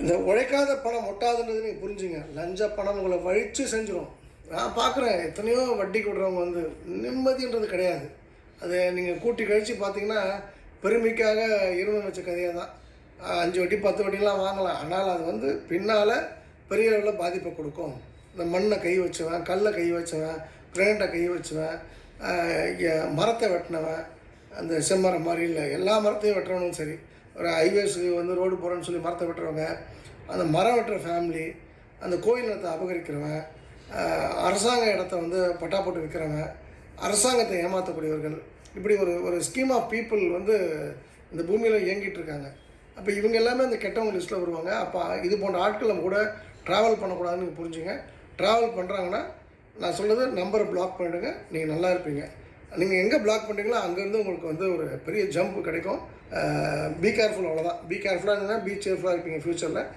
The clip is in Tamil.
இந்த உழைக்காத பணம் ஒட்டாதுன்றது நீங்கள் புரிஞ்சுங்க. லஞ்ச பணம் உங்களை வழித்து செஞ்சிடும் நான் பார்க்குறேன் எத்தனையோ வட்டி கொடுறவங்க வந்து நிம்மதின்றது கிடையாது. அதை நீங்கள் கூட்டி கழித்து பார்த்தீங்கன்னா பெருமைக்காக இருமம் வச்ச கதையாக தான். அஞ்சு வட்டி பத்து வட்டிலாம் வாங்கலாம். ஆனால் அது வந்து பின்னால் பெரிய அளவில் பாதிப்பை கொடுக்கும். இந்த மண்ணை கை வச்சவன் கல்லை கை வச்சுவேன் கிரேண்டை கை வச்சுவேன் மரத்தை வெட்டினவன் அந்த செம்மரம் மாதிரி இல்லை. எல்லா மரத்தையும் வெட்டுறவனும் சரி. ஒரு ஹைவேஸுக்கு வந்து ரோடு போகிறேன்னு சொல்லி மரத்தை வெட்டுறவங்க அந்த மரம் வெட்டுற ஃபேமிலி அந்த கோயில் நிலத்தை அபகரிக்கிறவன் அரசாங்க இடத்த வந்து பட்டா போட்டு விற்கிறவன் அரசாங்கத்தை ஏமாற்றக்கூடியவர்கள் இப்படி ஒரு ஒரு ஸ்கீம் ஆஃப் பீப்புள் வந்து இந்த பூமியில் இயங்கிட்டு இருக்காங்க. அப்போ இவங்க எல்லாமே அந்த கெட்டவங்க லிஸ்ட்டில் வருவாங்க. அப்போ இது போன்ற ஆட்கள் நம்ம கூட ட்ராவல் பண்ணக்கூடாதுன்னு புரிஞ்சுங்க. ட்ராவல் பண்ணுறாங்கன்னா நான் சொல்கிறது நம்பரை பிளாக் பண்ணிவிடுங்க நீங்கள் நல்லா இருப்பீங்க. நீங்கள் எங்கே பிளாக் பண்ணுறீங்களோ அங்கேருந்து உங்களுக்கு வந்து ஒரு பெரிய ஜம்ப் கிடைக்கும். பி கேர்ஃபுல் அவ்வளோதான் பி கேர்ஃபுல்லாக இருந்தீங்கன்னா பி சேர்ஃபுல்லாக இருப்பீங்க ஃப்யூச்சரில்